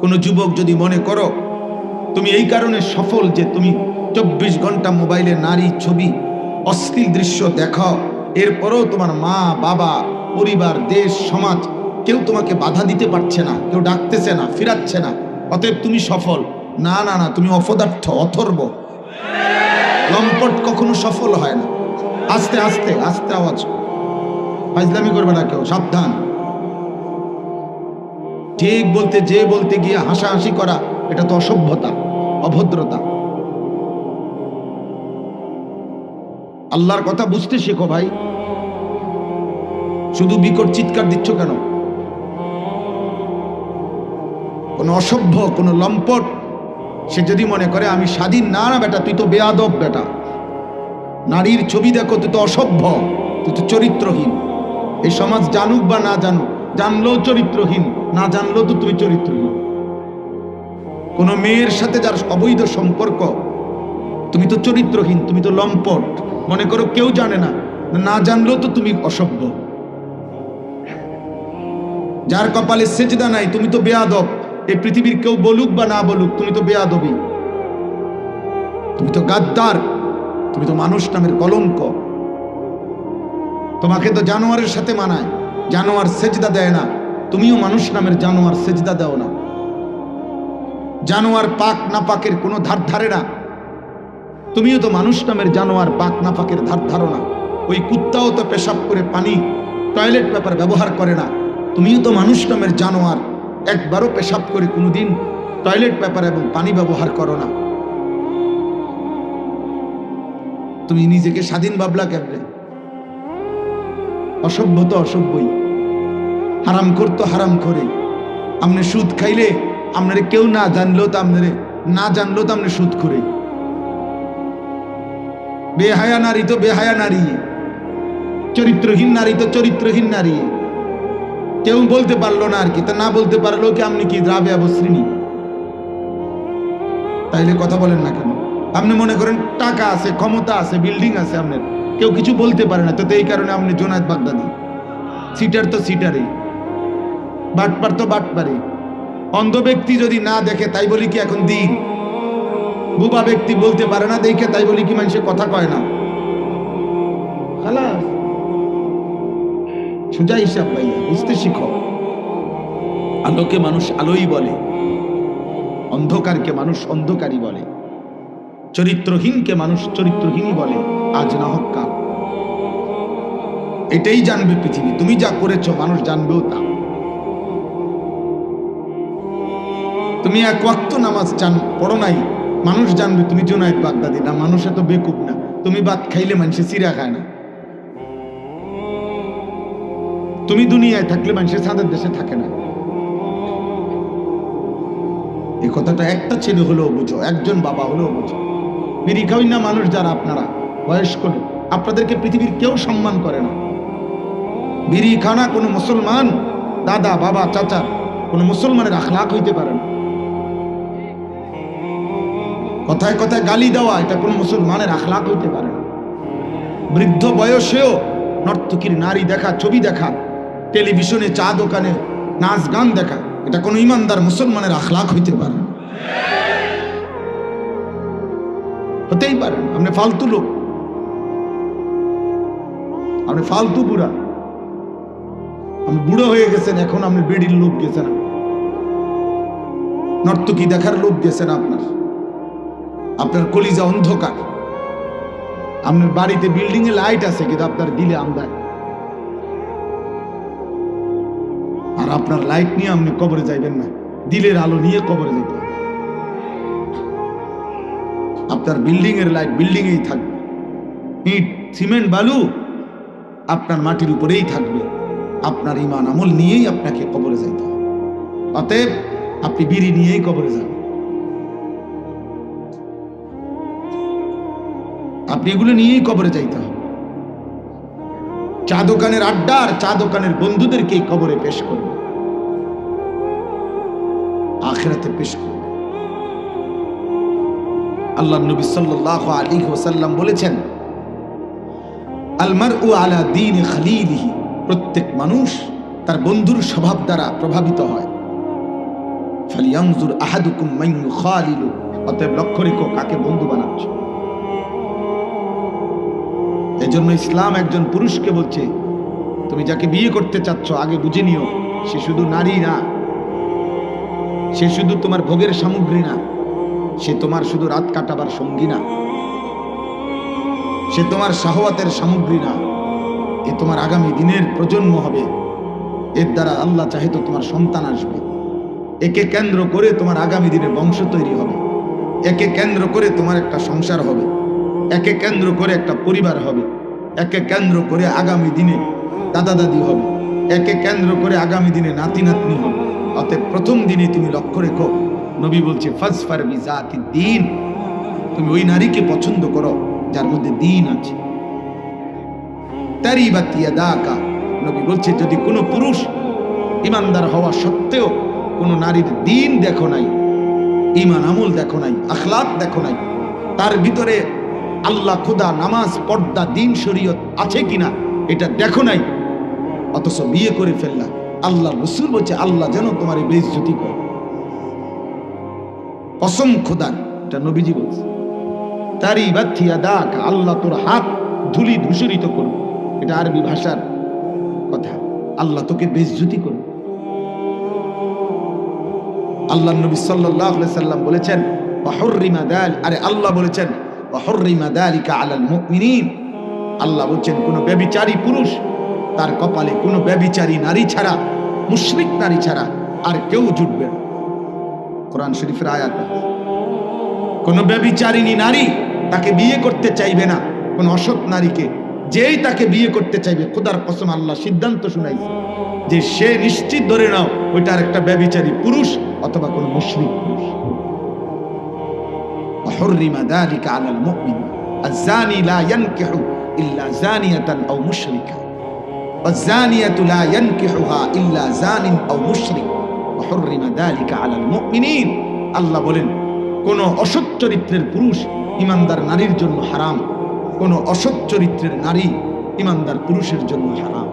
কোনো যুবক যদি মনে করো, তুমি এই কারণে সফল যে তুমি চব্বিশ ঘণ্টা মোবাইলে নারী ছবি, অশ্লীল দৃশ্য দেখাও এরপরেও তোমার মা, বাবা, পরিবার, দেশ, সমাজ কেউ তোমাকে বাধা দিতে পারছে না, কেউ ডাকতেছে না, ফিরাচ্ছে না, অতএব তুমি সফল। না না না, তুমি অপদার্থ, অথর্ব। লম্পট কখনো সফল হয় না। আস্তে আস্তে আস্তে আওয়াজ। ফাইজলামি করবে না কেউ, সাবধান। ঠিক বলতে, যে বলতে গিয়ে হাসাহাসি করা, এটা তো অসভ্যতা, অভদ্রতা। আল্লাহর কথা বুঝতে শেখো ভাই। শুধু বিকট চিৎকার দিচ্ছ কেন? কোন অসভ্য, কোন লম্পট, সে যদি মনে করে, আমি স্বাধীন, না না, বেটা, তুই তো বেয়াদব বেটা। নারীর ছবি দেখো, তুই তো অসভ্য, তুই তো চরিত্রহীন। এই সমাজ জানুক বা না জানুক জানলেও চরিত্রহীন, না জানলেও তো তুমি চরিত্রহীন। কোন মেয়ের সাথে যার অবৈধ সম্পর্ক, তুমি তো চরিত্রহীন, তুমি তো লম্পট, মনে করো কেউ জানে না না জানলেও তো তুমি অসভ্য। যার কপালে সেজদা নাই, তুমি তো বেয়াদব এই পৃথিবীর কেউ বলুক বা না বলুক, তুমি তো বেয়াদবি। তুমি তো গাদ্দার, তুমি তো মানুষ নামের কলঙ্ক। তোমাকে তো জানোয়ারের সাথে মানায়। জানোয়ার সেজদা দেয় না। তুমিও মানুষ নামের জানোয়ার সেজদা দাও না। জানোয়ার পাক না পাকের কোনো ধার ধারে না। তুমিও তো মানুষ নামের জানোয়ার, পাক না পাকের ধার ধারো না। ওই কুত্তাও তো পেশাব করে পানি, টয়লেট পেপার ব্যবহার করে না। তুমিও তো মানুষ নামের জানোয়ার, একবারও পেশাব করে কোনোদিন টয়লেট পেপার এবং পানি ব্যবহার করো না। তুমি নিজেকে স্বাধীন ভাবলা কেমনে? অসভ্য তো অসভ্যই। হারাম করতো হারাম করে আপনি সুদ খাইলে আপনারে কেউ না জানলেও তো আপনারে না জানলেও তো আপনি সুদ করে বেহায়া নারী তো বেহায়া নারী। চরিত্রহীন নারী তো চরিত্রহীন নারী। কেউ বলতে পারল না আর কি, তা না বলতে পারল কি আপনি কি দ্রাবে অবশ্রেণী তাইলে কথা বলেন না কেন? আপনি মনে করেন টাকা আছে, ক্ষমতা আছে, বিল্ডিং আছে আপনার কেউ কিছু বলতে পারে না তো এই কারণে আপনি জোনায়দ বাগদাদি। সিটার তো সিটারে, বাটপার তো বাটপারে। অন্ধ ব্যক্তি যদি না দেখে, তাই বলি কি এখন দিন? বুবা ব্যক্তি বলতে পারে না, দেখে তাই বলি কি মানুষের কথা কয় না। সোজা হিসাব ভাইয়া, বুঝতে শিখো। আলোকে মানুষ আলোই বলে, অন্ধকারকে মানুষ অন্ধকারই বলে। চরিত্রহীনকে মানুষ চরিত্রহীনই বলে, আজ না হোক কাল। এটাই জানবে পৃথিবী। তুমি যা করেছ, মানুষ জানবেও তা। তুমি এক ওয়াক্ত নামাজ চান, পড়ো নাই, মানুষ জানবে, তুমি জোনায়েদ বাগদাদি। না, মানুষ এত বেকুব না। তুমি বাদ খাইলে মানুষে চিরা খায় না। তুমি দুনিয়ায় থাকলে মানুষের সাদের দেশে থাকে না। এই কথাটা একটা ছেলে হলেও বুঝো, একজন বাবা হলেও বুঝো। বিড়ি না মানুষ যারা আপনারা? বয়স্ক আপনাদেরকে পৃথিবীর কেউ সম্মান করে না। বিড়ি খানা কোনো মুসলমান? দাদা, বাবা, চাচা, কোনো মুসলমানের আখলাক হইতে পারে না। কথায় কথায় গালি দেওয়া, এটা কোনো মুসলমানের আখলাক হইতে পারে না। বৃদ্ধ বয়সেও নর্তকীর নারী দেখা, ছবি দেখা, টেলিভিশনে চা দোকানে নাচ গান দেখা, এটা কোনো ইমানদার মুসলমানের আখলাক হইতে পারে না। হতেই পারে। না। আপনি ফালতু লোক। আপনি ফালতু বুড়া। আপনি বুড়ো হয়ে গেছেন, এখন আপনি বেডির লোক গেছেন নর্তকী দেখার লোক গেছেন আপনার। আপনার কলিজা অন্ধকার। আপনার বাড়িতে বিল্ডিং এ লাইট আছে, কিন্তু আপনার দিলে আমদায় আর আপনার লাইট নিয়ে আপনি কবরে যাইবেন না। দিলের আলো নিয়ে কবরে যেতে হবে। আপনার বিল্ডিং এর লাইট বিল্ডিং এই থাকবে। ইট, সিমেন্ট, বালু আপনার মাটির উপরেই থাকবে। আপনার ইমান আমল নিয়েই আপনাকে কবরে যাইতে হবে। অতএব আপনি বিড়ি নিয়েই কবরে যাবেন আপনি এগুলো নিয়েই কবরে যাইতে হবে। চা দোকানের আড্ডা আর চা দোকানের বন্ধুদেরকে কবরে পেশ করবে আখেরাতে পেশ করবে আল্লাহ নবী সাল্লাহ আলী ওসাল্লাম বলেছেন আলমার ও আলা দিন খালিলিহি প্রত্যেক মানুষ তার বন্ধুর স্বভাব দ্বারা প্রভাবিত হয়। ফালিয়ানজুর আহাদুকুম অতএব লক্ষ্য রেখো কাকে বন্ধু বানাচ্ছ। এজন্য ইসলাম একজন পুরুষকে বলছে, তুমি যাকে বিয়ে করতে চাচ্ছ, আগে বুঝে নিও, সে শুধু নারী না, সে শুধু তোমার ভোগের সামগ্রী না সে তোমার শুধু রাত কাটাবার সঙ্গী না। সে তোমার শাহওয়াতের সামগ্রী না। এ তোমার আগামী দিনের প্রজন্ম হবে। এর দ্বারা আল্লাহ চাহে তো তোমার সন্তান আসবে। একে কেন্দ্র করে তোমার আগামী দিনে বংশ তৈরি হবে। একে কেন্দ্র করে তোমার একটা সংসার হবে। একে কেন্দ্র করে একটা পরিবার হবে। একে কেন্দ্র করে আগামী দিনে দাদা দাদি হবে। একে কেন্দ্র করে আগামী দিনে নাতি নাতনি হবে। অতএব প্রথম দিনে তুমি লক্ষ্য রেখো নবী বলছে দিন তুমি ওই নারীকে পছন্দ করো যার মধ্যে দিন আছে। তারি বাতিয়া দাকা নবী বলছে, যদি কোনো পুরুষ ইমানদার হওয়া সত্ত্বেও কোনো নারীর দিন দেখো নাই ইমান আমল দেখো নাই, আখলাক দেখো নাই, তার ভিতরে আল্লাহ খুদা, নামাজ, পর্দা দিন শরীয়ত আছে কিনা এটা দেখো নাই, অথচ বিয়ে করে ফেললা। আল্লাহ রসুল বলছে, আল্লাহ যেন তোমার বেজ্জতি করে। কসম খোদার, এটা নবীজি বলছে। তারই বাথিয়া দাক আল্লাহ তোর হাত ধুলি ধূসরিত করবে এটা আরবি ভাষার কথা। আল্লাহ তোকে বেজ্জতি করবে আল্লাহ নবী সাল্লাম বলেছেন আরে আল্লাহ বলেছেন আল্লাহ বলছেন, কোন ব্যভিচারী পুরুষ তার কপালে কোন ব্যভিচারী নারী ছাড়া, মুশরিক নারী ছাড়া আর কেউ জুটবে না। কোরআন শরীফের আয়াত আছে। কোন ব্যভিচারিণী নারী তাকে বিয়ে করতে চাইবে না কোন অসৎ নারীকে যেই তাকে বিয়ে করতে চাইবে খোদার কসম আল্লাহ সিদ্ধান্ত শুনাইছে যে সে নিশ্চিত ধরে নাও ওইটার একটা ব্যভিচারী পুরুষ অথবা কোন মুশরিক পুরুষ وحرم ذلك على المؤمن الزاني لا ينكح إلا زانية أو مشركة والزانية لا ينكحها إلا زان أو مشرك আল্লাহ বলেন, কোন অসৎ চরিত্রের পুরুষ ইমানদার নারীর জন্য হারাম, কোন অসৎ চরিত্রের নারী ইমানদার পুরুষের জন্য হারাম।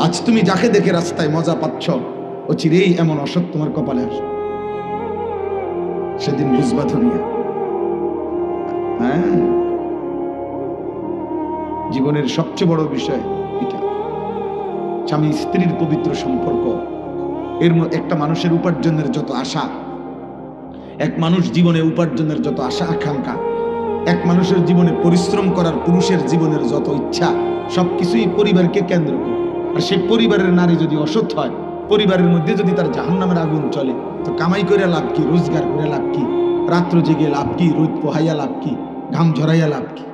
আজ তুমি যাকে দেখে রাস্তায় মজা পাচ্ছ, ও চিরেই এমন অসৎ তোমার কপালে আস সেদিন বুঝবা ধনিয়া। হ্যাঁ? জীবনের সবচেয়ে বড় বিষয় এটা। স্বামী স্ত্রীর পবিত্র সম্পর্ক। এর একটা মানুষের উপার্জনের যত আশা, এক মানুষ জীবনে উপার্জনের যত আশা, আকাঙ্ক্ষা, এক মানুষের জীবনে পরিশ্রম করার পুরুষের জীবনের যত ইচ্ছা, সবকিছুই পরিবারকে কেন্দ্র করে। আর সেই পরিবারের নারী যদি অসৎ হয়, পরিবারের মধ্যে যদি তার জাহান্নামের আগুন চলে, তো কামাই করে লাভ কি, রোজগার করে লাভ কি, রাত্র জেগে লাভ কি, রোদ পোহাইয়া লাভ কি, ঘাম ঝরাইয়া লাভ কি?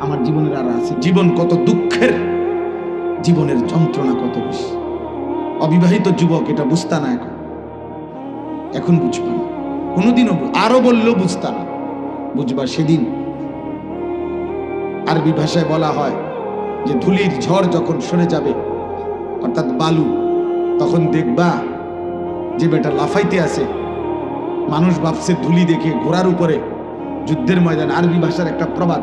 আমার জীবনের আর আছে। জীবন কত দুঃখের জীবনের যন্ত্রণা কত বেশি? অবিবাহিত যুবক, এটা বুঝতা না এখন। এখন বুঝবা না। কোনোদিনও আরও বললেও বুঝতা না। বুঝবা সেদিন। আরবি ভাষায় বলা হয় যে ধুলির ঝড় যখন সরে যাবে, অর্থাৎ বালু, তখন দেখবা যে বেটা লাফাইতে আছে। মানুষ ভাবছে ধুলি দেখে ঘোড়ার উপরে যুদ্ধের ময়দান, আরবি ভাষার একটা প্রবাদ।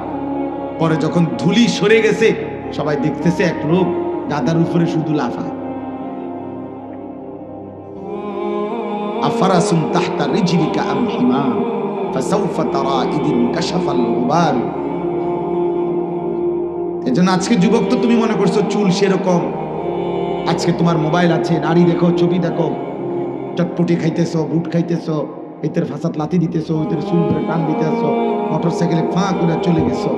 পরে যখন ধুলি সরে গেছে, সবাই দেখতেছে এক লোক গাদার উপরে শুধু লাফায় আফারাসুন তাহতা রিজলিকা আম হিমাম ফাসাউফা তারা ইদিন কাশাফাল গুবার। এজন্য আজকে যুবক তো তুমি মনে করছ চুল সেরকম। আজকে তোমার মোবাইল আছে নারী দেখো, ছবি দেখো, চটপটি খাইতেছো, বুট খাইতেছো, এতের ফাঁসাত লাথি দিতেছো ওইতের চুল করে টান দিতেছো মোটর সাইকেলে ফাঁ করে চলে গেছো।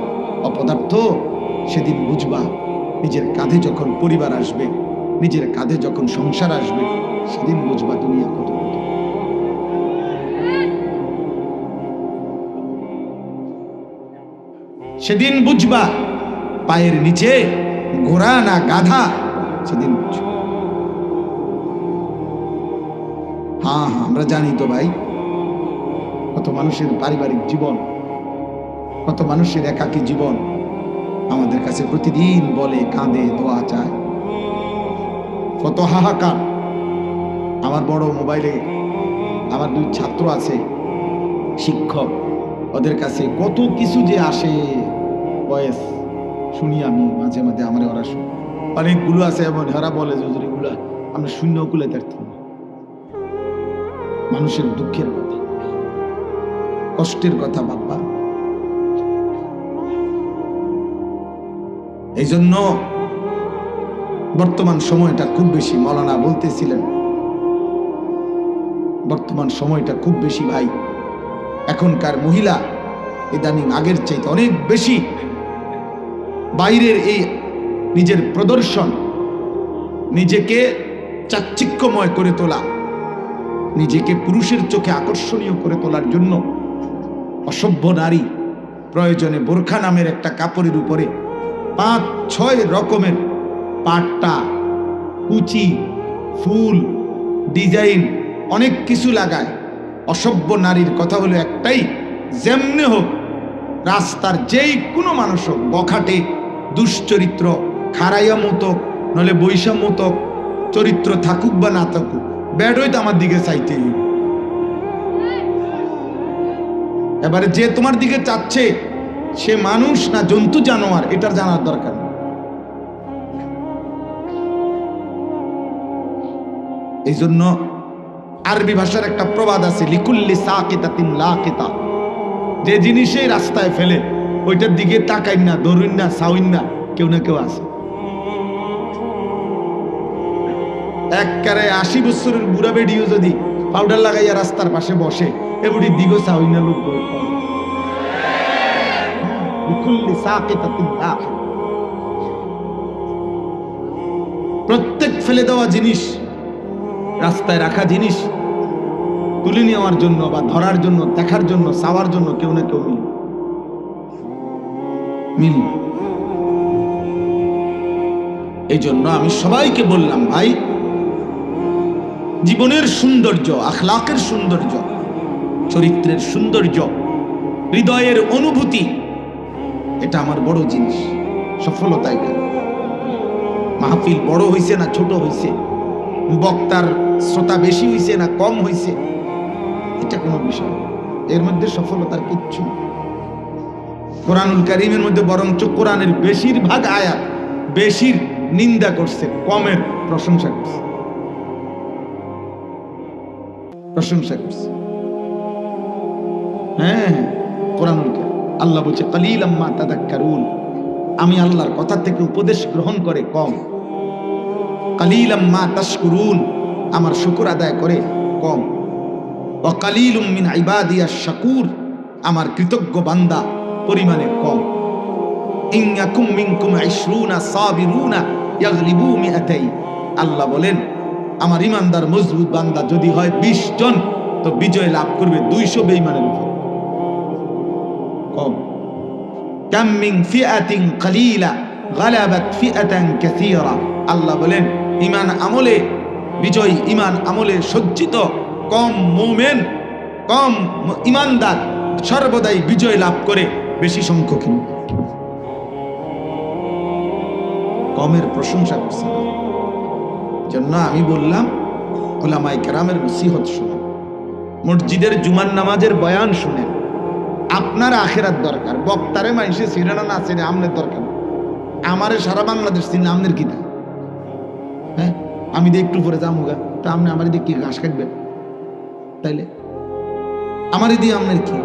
অপদার্থ, সেদিন বুঝবা নিজের কাঁধে যখন পরিবার আসবে, নিজের কাঁধে যখন সংসার আসবে, সেদিন বুঝবা দুনিয়া কত সেদিন বুঝবা পায়ের নিচে ঘোড়া না গাধা, সেদিন হ্যাঁ হ্যাঁ আমরা জানি তো ভাই, কত মানুষের পারিবারিক জীবন, কত মানুষের একাকী জীবন আমাদের কাছে প্রতিদিন বলে, কাঁদে, দোয়া চায়। কত হাহাকার। আমার বড় মোবাইলে আমার দুই ছাত্র আছে, শিক্ষক। ওদের কাছে কত কিছু যে আসে, বয়স শুনি আমি মাঝে মাঝে আমার ওরা শুনি অনেকগুলো আছে এমন হেরা বলে যে আমরা শূন্য কুলে দেখতাম মানুষের দুঃখের কথা, কষ্টের কথা বাবা এই জন্য বর্তমান সময়টা খুব বেশি মলানা বলতেছিলেন। বর্তমান সময়টা খুব বেশি ভাই। এখনকার মহিলা ইদানিং আগের চাইতে অনেক বেশি বাইরের এই নিজের প্রদর্শন, নিজেকে চাকচিক্যময় করে তোলা, নিজেকে পুরুষের চোখে আকর্ষণীয় করে তোলার জন্য অসভ্য নারী প্রয়োজনে বোরখা নামের একটা কাপড়ের উপরে পাঁচ, ছয় রকমের পাট্টা, কুচি, ফুল, ডিজাইন, অনেক কিছু লাগায়। অসভ্য নারীর কথা হলো একটাই, যেমনে হোক, রাস্তার যেই কোনো মানুষ হোক, বখাটে, দুশ্চরিত্র, খারাইয়া মতক, নলে বৈষা মতক, চরিত্র থাকুক বা না থাকুক, ব্যাডই তো আমার দিকে চাইতেই এবারে যে তোমার দিকে চাচ্ছে সে মানুষ না জন্তু জানোয়ার, এটার জানার দরকার এই জন্য আরবি ভাষার একটা প্রবাদ আছে, লিকুল্লি সাকিতাতিন লাকিতা। যে জিনিসই রাস্তায় ফেলে, ওইটার দিকে তাকাইন না ধরুন না, সাউইন না, কেউ না কেউ আছে। এককারে আশি বছরের বুড়া বেডিও যদি পাউডার লাগাইয়া রাস্তার পাশে বসে এগুলি দিগো সাউইন লোক লাকিতা। প্রত্যেক ফেলে দেওয়া জিনিস, রাস্তায় রাখা জিনিস, তুলে নেওয়ার জন্য বা ধরার জন্য, দেখার জন্য, চাওয়ার জন্য কেউ না কেউ মিল এই জন্য আমি সবাইকে বললাম, ভাই, জীবনের সৌন্দর্য, আখলাকের সৌন্দর্য, চরিত্রের সৌন্দর্য, হৃদয়ের অনুভূতি এটা আমার বড় জিনিস। সফলতা এটা মাহফিল বড় হইছে না ছোট হইছে? বক্তার শ্রোতা বেশি হইছে না কম হইছে? এটা কোনো বিষয় এর মধ্যে সফলতার কিচ্ছু। কোরআনুল কারিমের মধ্যে বরঞ্চ কোরআনের বেশিরভাগ আয়াত বেশির নিন্দা করছে, কমের প্রশংসা করছে। প্রশংসা করছে। হ্যাঁ কোরআনুল কারিম। আল্লাহ বলছে কালিল আম্মা তাদাক্কারুন। আমি আল্লাহর কথা থেকে উপদেশ গ্রহণ করে কম। কালিলাম মা তাশকুরুন। আমার শুকর আদায় করে কম। অকালিলুম মিন ইবাদিয়া শাকুর আমার কৃতজ্ঞ বান্দা পরিমাণে কম। ইন্নাকুম মিনকুম ইশরুনা সাবিরুনা ইয়াগলিবু মিআতাই আল্লাহ বলেন, আমার ইমানদার মজবুত বান্দা যদি হয় 20 জন, তো বিজয় লাভ করবে 200 বেঈমানের উপর। কম কাম ফিআতিন কালিলা গালাবাত ফিআতান কাসীরা আল্লাহ বলেন ইমান আমলে, বিজয় ইমান আমলে সজ্জিত, কম মোমেন, কম ইমানদার সর্বদাই বিজয় লাভ করে বেশি সংখ্যক। কমের প্রশংসা করছে। জন্য আমি বললাম ওলামাই কেরামের নসিহত শুনেন, মসজিদের জুমান নামাজের বয়ান শুনেন আপনার আখেরাত দরকার। বক্তারে মাইসে সিরানা না চিনে আমনের দরকার। আমারে সারা বাংলাদেশ চিনে, আমনের কিনা হ্যাঁ? আমি দিয়ে একটু পরে যাব গা, তা আপনি আমার দিয়ে কি ঘাস কাটবেন? তাইলে? আমার দিয়ে আপনার কি?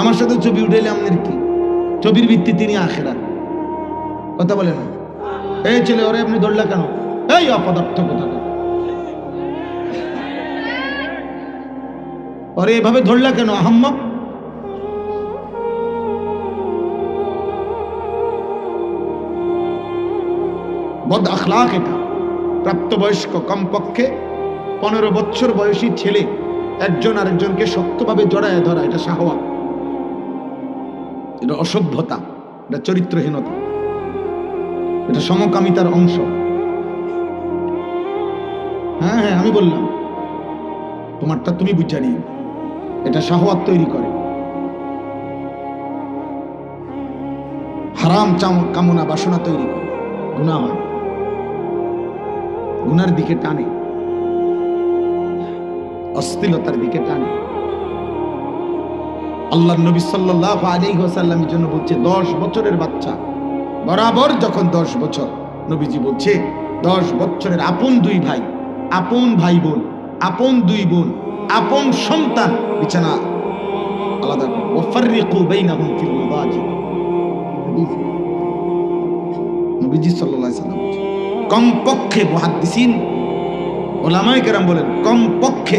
আমার সাথে ছবি উঠাইলে আপনার কি? ছবির ভিত্তি তিনি আখেরা কথা বলে না? এই ছেলে, ওরে আপনি ধরলা কেন? এই অপদার্থ কথা ওরে এভাবে ধরলা কেন, আহম্মক? বদ আখলাক এটা। প্রাপ্তবয়স্ক কমপক্ষে পনেরো বছর বয়সী ছেলে একজন আরেকজনকে শক্তভাবে জড়ায় ধরা, এটা সাহওয়া এটা অসভ্যতা, এটা চরিত্রহীনতা। এটা সমকামিতার অংশ। হ্যাঁ হ্যাঁ আমি বললাম। তোমারটা তুমি বুঝা নিও। এটা শাহওয়াত তৈরি করে। হারাম কামনা বাসনা তৈরি করে। গুণা হয় গুনার দিকে টানে। অস্থিলতার দিকে টানে। আল্লাহ নবী সাল্লাহ আলী হোসাল্লামের জন্য বলছে, দশ বছরের বাচ্চা। বরাবর যখন দশ বছর, নবীজি বলছে, দশ বছরের আপন দুই ভাই, আপন ভাই বোন, আপন দুই বোন। আপন সন্তান, বিছানা আলাদা ওয়াফাররিকু বাইনাহুম ফিল মাদাজি হাদিস। নবীজি সাল্লাল্লাহু আলাইহি সাল্লাম কমপক্ষে মুহাদ্দিসিন, ওলামায়ে কেরাম বলেন, কমপক্ষে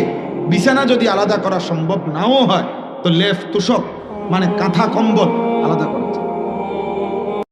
বিছানা যদি আলাদা করা সম্ভব নাও হয়, তো লেফ তুষক মানে কাঁথা কম্বল